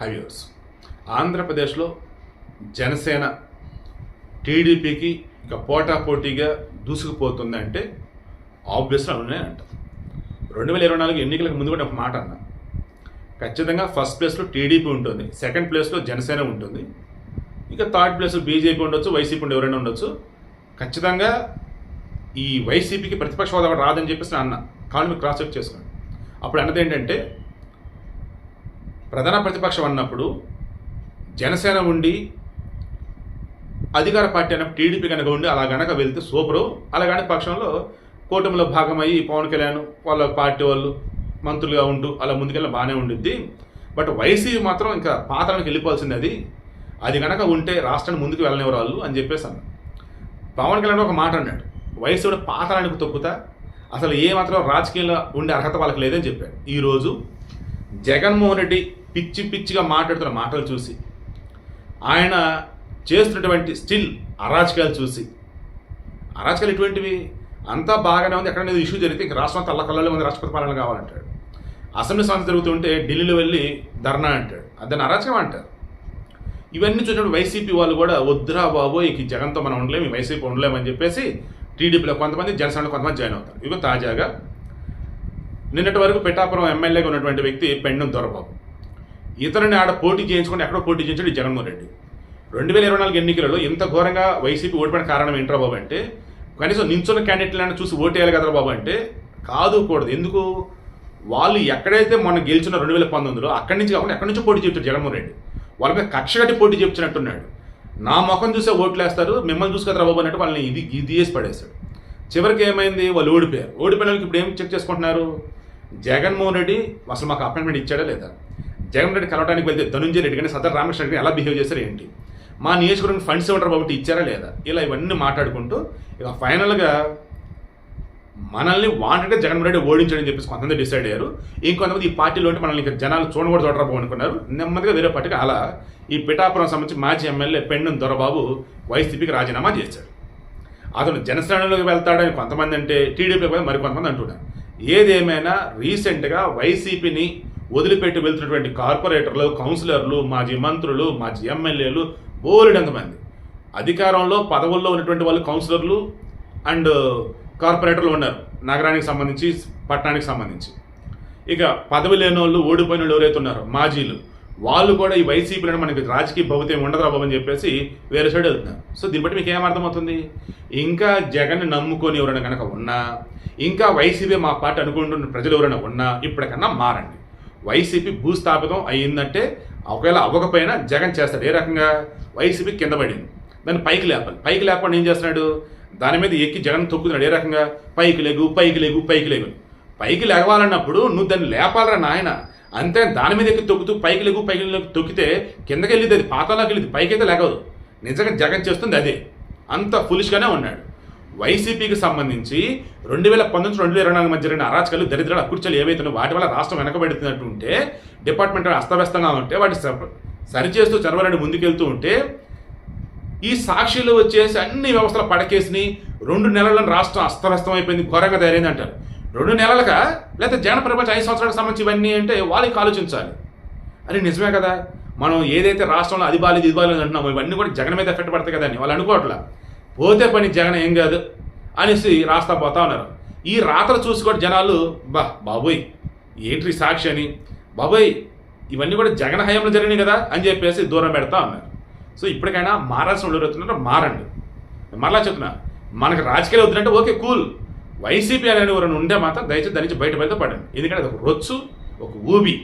హవ్యూర్స్ ఆంధ్రప్రదేశ్లో జనసేన టీడీపీకి ఇక పోటాపోటీగా పోటీగా దూసుకుపోతుందంటే ఆబ్వియస్గా అవునే అంట రెండు వేల ఇరవై నాలుగు ఎన్నికలకు ముందు కూడా ఒక మాట అన్నా. ఖచ్చితంగా ఫస్ట్ ప్లేస్లో టీడీపీ ఉంటుంది సెకండ్ ప్లేస్లో జనసేన ఉంటుంది ఇక థర్డ్ ప్లేస్లో బీజేపీ ఉండొచ్చు వైసీపీ ఉండి ఎవరైనా ఉండొచ్చు. ఖచ్చితంగా ఈ వైసీపీకి ప్రతిపక్ష హోదా కూడా రాదని చెప్పేసి అన్న. కాళ్ళు మీరు క్రాస్ చెక్ చేసుకోండి అప్పుడు అన్నది ఏంటంటే ప్రధాన ప్రతిపక్షం అన్నప్పుడు జనసేన ఉండి అధికార పార్టీ అన్నప్పుడు టీడీపీ కనుక ఉండి అలా గనక వెళ్తే సూపరు. అలా కానీ పక్షంలో కూటమిలో భాగమయ్యి పవన్ కళ్యాణ్ వాళ్ళ పార్టీ వాళ్ళు మంత్రులుగా ఉంటూ అలా ముందుకెళ్ళి బాగానే ఉండిద్ది. బట్ వైసీపీ మాత్రం ఇంకా పాత్రనికి వెళ్ళిపోవాల్సింది అది. అది కనుక ఉంటే రాష్ట్రాన్ని ముందుకు వెళ్ళనివ్వరు వాళ్ళు అని చెప్పేసి అన్న పవన్ కళ్యాణ్ ఒక మాట అన్నాడు. వయసు కూడా తొక్కుతా. అసలు ఏ మాత్రం రాజకీయంలో ఉండే అర్హత వాళ్ళకి లేదని చెప్పాడు. ఈరోజు జగన్మోహన్ రెడ్డి పిచ్చి పిచ్చిగా మాట్లాడుతున్న మాటలు చూసి ఆయన చేస్తున్నటువంటి స్టిల్ అరాచకాలు చూసి అరాచకాలు ఎటువంటివి? అంతా బాగానే ఉంది ఎక్కడైనా ఇష్యూ జరిగితే ఇంక రాష్ట్రం అంతా అల్లకల్లలో ఉంది రాష్ట్రపతి పాలన కావాలంటాడు. అసెంబ్లీ సమస్య జరుగుతుంటే ఢిల్లీలో వెళ్ళి ధర్నా అంటాడు. అదే అరాచకం అంటారు. ఇవన్నీ చూసినప్పుడు వైసీపీ వాళ్ళు కూడా వద్దురా బాబు ఈ జగన్తో మనం ఉండలేము ఈ వైసీపీ ఉండలేమని చెప్పేసి టీడీపీలో కొంతమంది జనసేనలో కొంతమంది జాయిన్ అవుతారు. ఇవి తాజాగా. నిన్నటి వరకు పిఠాపురం ఎమ్మెల్యేగా ఉన్నటువంటి వ్యక్తి పెండం దొరబాబు. ఇతరుని ఆడ పోటీ చేయించుకుని ఎక్కడో పోటీ చేయించాడు జగన్మోహన్ రెడ్డి. రెండు వేల ఇరవై నాలుగు ఎన్నికలలో ఇంత ఘోరంగా వైసీపీ ఓడిపోయిన కారణం ఏంట్రా బాబు అంటే కనీసం నించున్న క్యాండిడేట్లను చూసి ఓటేయాలి కదరా బాబు అంటే కాదు కూడదు. ఎందుకు? వాళ్ళు ఎక్కడైతే మొన్న గెలిచిన రెండు వేల పంతొమ్మిదిలో అక్కడి నుంచి కాకుండా ఎక్కడి నుంచో పోటీ చెప్తాడు జగన్మోహన్ రెడ్డి? వాళ్ళ మీద కక్ష కట్టి పోటీ చెప్తున్నట్టున్నాడు నా ముఖం చూసే ఓట్లు వేస్తారు మిమ్మల్ని చూసి కదా బాబు అన్నట్టు వాళ్ళని ఇది ఇది చేసి పడేశాడు. చివరికి ఏమైంది? వాళ్ళు ఓడిపోయారు. ఓడిపోయిన వాళ్ళకి ఇప్పుడు ఏం చెక్ చేసుకుంటున్నారు? జగన్మోహన్ రెడ్డి అసలు మాకు అపాయింట్మెంట్ ఇచ్చాడా లేదా? జగన్ రెడ్డి కలవడానికి వెళ్తే ధనుంజయ రెడ్డి కానీ సదర్ రామకృష్ణ రెడ్డి ఎలా బిహేవ్ చేశారు ఏంటి? మా నియోజకవర్గం ఫండ్స్ ఇవ్వడం కాబట్టి ఇచ్చారా లేదా? ఇలా ఇవన్నీ మాట్లాడుకుంటూ ఇక ఫైనల్గా మనల్ని వాంటెడ్ జగన్మోహన్ రెడ్డి ఓడించడని చెప్పేసి కొంతమంది డిసైడ్ అయ్యారు. ఇంకొంతమంది ఈ పార్టీలో ఉంటే మనల్ని ఇంకా జనాలు చూడకూడదు చూడరాబో అనుకున్నారు. నెమ్మదిగా వేరే పార్టీకి అలా ఈ పిఠాపురం సంబంధించి మాజీ ఎమ్మెల్యే పెండం దొరబాబు వైసీపీకి రాజీనామా చేశాడు అతను జనసేనలోకి వెళ్తాడని కొంతమంది అంటే టీడీపీకి మరి కొంతమంది అంటున్నారు ఏదేమైనా రీసెంట్గా వైసీపీని వదిలిపెట్టి వెళ్తున్నటువంటి కార్పొరేటర్లు కౌన్సిలర్లు మాజీ మంత్రులు మాజీ ఎమ్మెల్యేలు బోలెడంతమంది అధికారంలో పదవుల్లో ఉన్నటువంటి వాళ్ళు కౌన్సిలర్లు అండ్ కార్పొరేటర్లు ఉన్నారు. నగరానికి సంబంధించి పట్టణానికి సంబంధించి. ఇక పదవి లేని వాళ్ళు ఓడిపోయిన వాళ్ళు ఎవరైతే ఉన్నారో మాజీలు వాళ్ళు కూడా ఈ వైసీపీలో మనకి రాజకీయ భవితం ఉండదు బాబు అని చెప్పేసి వేరే సైడ్ వెళ్తున్నారు. సో దీన్ని బట్టి మీకు ఏమర్థమవుతుంది ఇంకా జగన్ నమ్ముకొని ఎవరైనా కనుక ఉన్నా ఇంకా వైసీపీ మా పార్టీ అనుకుంటున్న ప్రజలు ఎవరైనా ఉన్నా ఇప్పటికన్నా మారండి. వైసీపీ భూస్థాపితం అయ్యిందంటే ఒకవేళ అవ్వకపోయినా జగన్ చేస్తాడు. ఏ రకంగా? వైసీపీ కింద పడింది. దాన్ని పైకి లేపాలి. పైకి లేపకుండా ఏం చేస్తున్నాడు? దాని మీద ఎక్కి జగన్ తొక్కుతున్నాడు. ఏ రకంగా? పైకి లేగు పైకి లేగు పైకి లేగు పైకి లేవాలన్నప్పుడు నువ్వు దాన్ని లేపాలరా నాయన. అంతే దాని మీద ఎక్కి తొక్కుతూ పైకి లేగు పైకి లేగు తొక్కితే కిందకి వెళ్ళింది అది పాతాలోకి వెళ్ళింది పైకి అయితే లేగదు నిజంగా జగన్ చేస్తుంది అదే. అంత ఫులిష్గానే ఉన్నాడు. వైసీపీకి సంబంధించి రెండు వేల పంతొమ్మిది రెండు వేల ఇరవై నాలుగు మధ్య జరిగిన అరాచకాలు దరిద్రాలు అకుర్చలు ఏవైతే వాటి వల్ల రాష్ట్రం వెనకబడుతున్నట్టు ఉంటే డిపార్ట్మెంట్ అస్తవ్యస్తంగా ఉంటే వాటి సరిచేస్తూ చరవలని ముందుకెళ్తూ ఉంటే ఈ సాక్షులు వచ్చేసి అన్ని వ్యవస్థలు పడకేసిని రెండు నెలలను రాష్ట్రం అస్తవ్యస్తం అయిపోయింది ఘోరంగా తయారైంది అంటారు రెండు నెలలుగా లేకపోతే జగన్ ప్రపంచ ఐదు సంవత్సరాలకు సంబంధించి ఇవన్నీ అంటే వాళ్ళకి ఆలోచించాలి. అని నిజమే కదా. మనం ఏదైతే రాష్ట్రంలో అది బాలేదు ఇది బాలేదు అంటున్నామో ఇవన్నీ కూడా జగన్ మీద ఎఫెక్ట్ పడతాయి కదా అని వాళ్ళు అనుకోవట్లా. పోతే పని జగన్ ఏం కాదు అనేసి రాస్తా పోతా ఉన్నారు. ఈ రాతలు చూసి కూడా జనాలు బా బాబోయ్ ఏంటి సాక్షి అని. బాబోయ్ ఇవన్నీ కూడా జగన్ హయాంలో జరిగినాయి కదా అని చెప్పేసి దూరం పెడతా ఉన్నారు. సో ఇప్పటికైనా మారాల్సిన వాళ్ళు ఎవరుతున్నారో మారండి. మరలా చెప్తున్నా మనకు రాజకీయాలు వద్దంటే ఓకే కూల్. వైసీపీ అనేది ఎవరైనా ఉంటే మాత్రం దయచేసి దాని నుంచి బయట పడండి. ఎందుకంటే అది ఒక రొచ్చు ఒక ఊబి.